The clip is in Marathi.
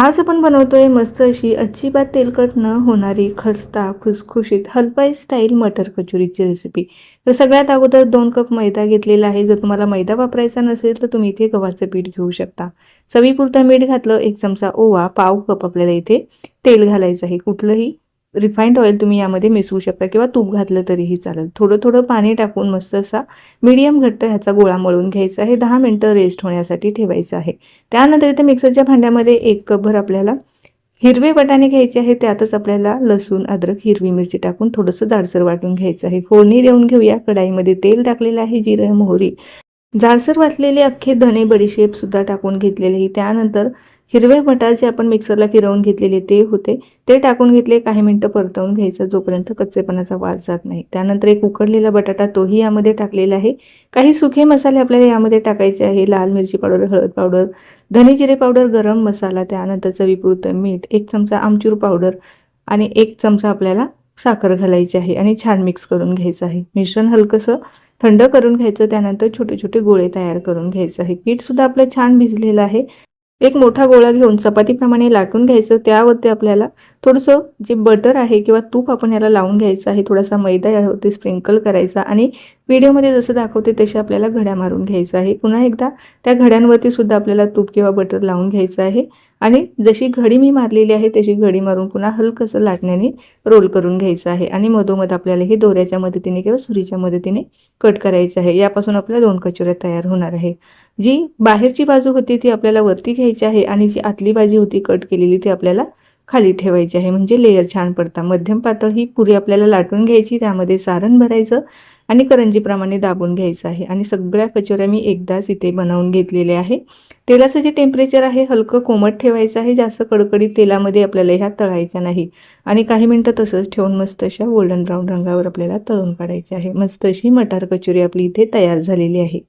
आज आपण बनवतोय मस्त अशी अजिबात तेलकट न होणारी खस्ता खुसखुशीत हलपाई स्टाईल मटर कचोरीची रेसिपी तर सगळ्यात अगोदर दोन कप मैदा घेतलेला आहे. जर तुम्हाला मैदा वापरायचा नसेल तर तुम्ही इथे गव्हाचं पीठ घेऊ शकता. चवीपुरतं मीठ घातलं एक चमचा ओवा पाव कप आपल्याला इथे तेल घालायचं आहे. कुठलंही रिफाईंड ऑइल तुम्ही यामध्ये मिसळू शकता किंवा तूप घातलं तरीही चालेल. थोडं थोडं पाणी टाकून मस्त असा मीडियम घट्ट ह्याचा गोळा मळून घ्यायचा आहे. दहा मिनटं रेस्ट होण्यासाठी ठेवायचं आहे. त्यानंतर इथे मिक्सरच्या भांड्यामध्ये एक कपभर आपल्याला हिरवे वटाणे घ्यायचे आहे त्यातच आपल्याला लसूण अद्रक हिरवी मिरची टाकून थोडंसं जाडसर वाटून घ्यायचं आहे. फोडणी देऊन घेऊया. कढाईमध्ये तेल टाकलेलं आहे. जिरं मोहरी जाडसर वाटलेले अख्खे धने बडीशेप सुद्धा टाकून घेतलेले त्यानंतर हिरवे मटार जे आपण मिक्सरला फिरवून घेतलेले ते होते. ते टाकून घेतले काही मिनटं परतवून घ्यायचं जोपर्यंत कच्चेपणाचा वास जात नाही. त्यानंतर एक उकडलेला बटाटा तोही यामध्ये टाकलेला आहे. काही सुखे मसाले आपल्याला यामध्ये टाकायचे आहे. लाल मिरची पावडर हळद पावडर धने जिरे पावडर गरम मसाला त्यानंतर चवीपुरतं मीठ एक चमचा आमचूर पावडर आणि एक चमचा आपल्याला साखर घालायची आहे आणि छान मिक्स करून घ्यायचं आहे. मिश्रण हलकंसं थंड करून घ्यायचं त्यानंतर छोटे छोटे गोळे तयार करून घ्यायचं आहे. पीठसुद्धा आपलं छान भिजलेलं आहे. एक मोठा गोळा घेऊन चपातीप्रमाणे लाटून घ्यायचं. त्यावरती आपल्याला थोडंसं जे बटर आहे किंवा तूप आपण याला लावून घ्यायचं आहे थोडासा मैदा यावरती स्प्रिंकल करायचा आणि व्हिडिओमध्ये जसं दाखवते तसे आपल्याला घड्या मारून घ्यायचं आहे. पुन्हा एकदा त्या घड्यांवरती सुद्धा आपल्याला तूप किंवा बटर लावून घ्यायचं आहे. आणि जशी घडी मी मारलेली आहे तशी घडी मारून पुन्हा हलकंसं लाटण्याने रोल करून घ्यायचं आहे. आणि मधोमध आपल्याला हे दोऱ्याच्या मदतीने किंवा सुरीच्या मदतीने कट करायचं आहे. यापासून आपल्या दोन कचोऱ्या तयार होणार आहे. जी बाहेरची बाजू होती ती आपल्याला वरती घ्यायची आहे आणि जी आतली बाजू होती कट केलेली ती आपल्याला खाली ठेवायची आहे. म्हणजे लेअर छान पडतात मध्यम पातळ ही पुरी आपल्याला लाटून घ्यायची. त्यामध्ये सारण भरायचं. आणि करंजीप्रमाणे दाबून घ्यायचं आहे. आणि सगळ्या कचोऱ्या मी एकदाच इथे बनवून घेतलेल्या आहे. तेलाचं जे टेम्परेचर आहे हलकं कोमट ठेवायचं आहे. जास्त कडकडीत तेलामध्ये आपल्याला ह्या तळायच्या नाही. आणि काही मिनटं तसंच ठेवून मस्त अशा गोल्डन ब्राऊन रंगावर आपल्याला तळून काढायचे आहे. मस्त अशी मटार कचोरी आपली इथे तयार झालेली आहे.